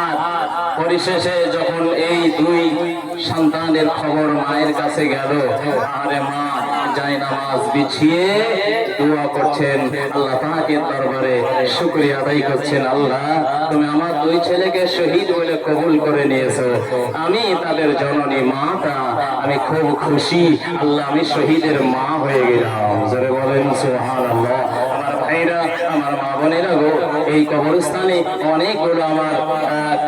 আর পরিশেষে যখন এই দুই সন্তানের খবর মায়ের কাছে গেল, আরে মা যাই নামাজ বিছিয়ে দোয়া করছেন। আল্লাহ পাকের দরবারে শুকরিয়া আদায় করছেন। আল্লাহ, তুমি আমার দুই ছেলেকে শহীদ বলে কবুল করে নিয়েছো। আমি তাদের জননী মাতা, আমি খুব খুশি। আল্লাহ, আমি শহীদের মা হয়ে গেলাম জোরে বলেন সুবহানাল্লাহ আমার ভাইরা আমার মা বোনেরা গো এই কবরস্থানে অনেকগুলো আমার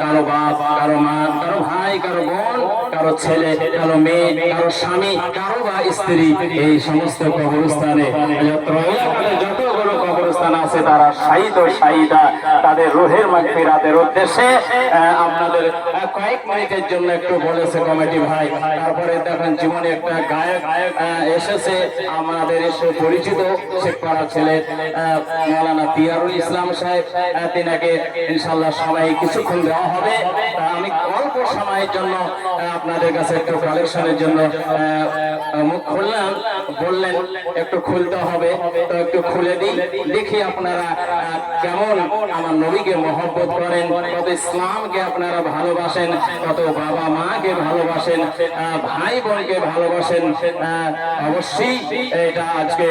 কারও বাপ, কারও মা, কারও ভাই, কারও বোন, কারও ছেলে, কারও মেয়ে, কারও স্বামী, কারও বা স্ত্রী। এই সমস্ত কবরস্থানে যত যতগুলো কবরস্থান আছে তারা শাহিদ ও শাহিদা তাদের রোহের মাগফিরাতের উদ্দেশ্যে। আপনাদের কয়েক মিনিটের জন্য একটু বলেছে কমিটি ভাই। তারপরে দেখেন জীবনে একটা গায়ক এসেছে, আমাদের এসে পরিচিত শেখ পাড়া ছেলে মৌলানা পিয়ারুল ইসলাম সাহেব। তিনাকে ইনশাল্লাহ সবাই কিছুক্ষণ দেওয়া হবে। আমি অল্প সময়ের জন্য আপনাদের কাছে একটু কালেকশনের জন্য মুখ খুললাম। বললেন একটু খুলতে হবে তো একটু খুলে দিই। দেখি আপনারা কেমন আমার নবীকে মহব্বত করেন কত ইসলামকে আপনারা ভালোবাসেন কত বাবা মাকে ভালোবাসেন আহ, ভাই বোনকে ভালোবাসেন। অবশ্যই এটা আজকে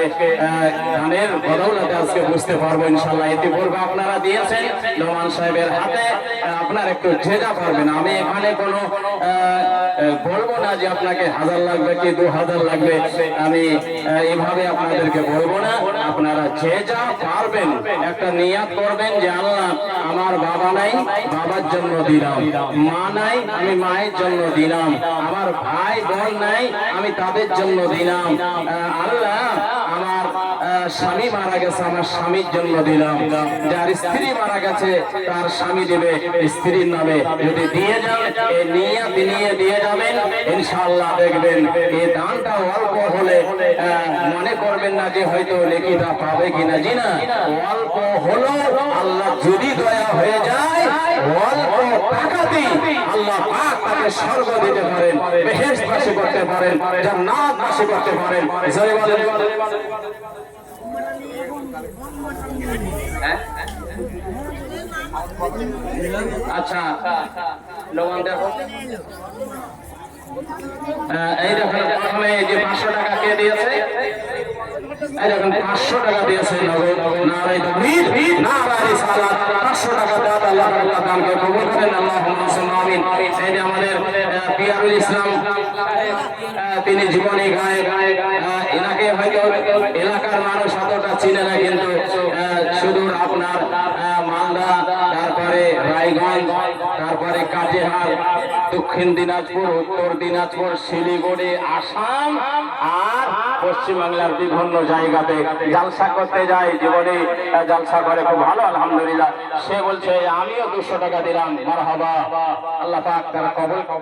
গানের বদৌলতে আজকে বুঝতে পারব ইনশাল্লাহ ইতিপূর্বে আপনারা দিয়েছেন নোমান সাহেবের হাতে আপনার একটু জেজা পারবেন। আমি এখানে কোনো বলব না যে আপনাকে হাজার লাগবে কি দু হাজার লাগবে, আমি এভাবে আপনাদেরকে বলব না। আপনারা যে যা পারবেন, একটা নিয়াত করবেন যে আল্লাহ আমার বাবা নাই, বাবার জন্য দিলাম। মা নাই, আমি মায়ের জন্য দিলাম। আমার ভাই, বোন নাই, আমি তাদের জন্য দিলাম। আল্লাহ আমার আহ, স্বামী মারা গেছে আমার স্বামীর জন্য দিলাম। যার স্ত্রী মারা গেছে তার স্বামী দেবে। স্ত্রীর নামে যদি দিয়ে যান এই নিয়াত নিয়ে দিয়ে যাবেন। ইনশাআল্লাহ দেখবেন এই দানটা অল্প হলে মনে করবেন না যে হয়তো লেখিটা পাবে কিনা জি না। অল্প হলো আল্লাহ যদি দয়া হয়ে যায় আল্লাহ স্বর্গ দিতে পারেন করতে পারেন? আচ্ছা লবণ দেখো আহ, এই দেখেন প্রথমে যে পাঁচশো টাকা কে দিয়েছে? এই দেখুন পাঁচশো টাকা দিয়েছে নারায় নারাই সালাত পাঁচশো টাকা দেওয়া আল্লাহ দানকে কবুল করেন, আল্লাহুম্মা আমিন। তিনি জীবনে গায়ে এনাকে হয়তো এলাকার মানুষ অতটা চিনে না, কিন্তু শুধু আপনার মালদা রায়গঞ্জ তারপরে কাটিহার দক্ষিণ দিনাজপুর, উত্তর দিনাজপুর, শিলিগুড়ি, আসাম আর পশ্চিমবাংলার বিভিন্ন জায়গাতে জালসা করতে যায় জীবনে জালসা করে খুব ভালো, আলহামদুলিল্লাহ। সে বলছে, আমিও দুশো টাকা দিলাম, মারহাবা। আল্লাহ তার কবল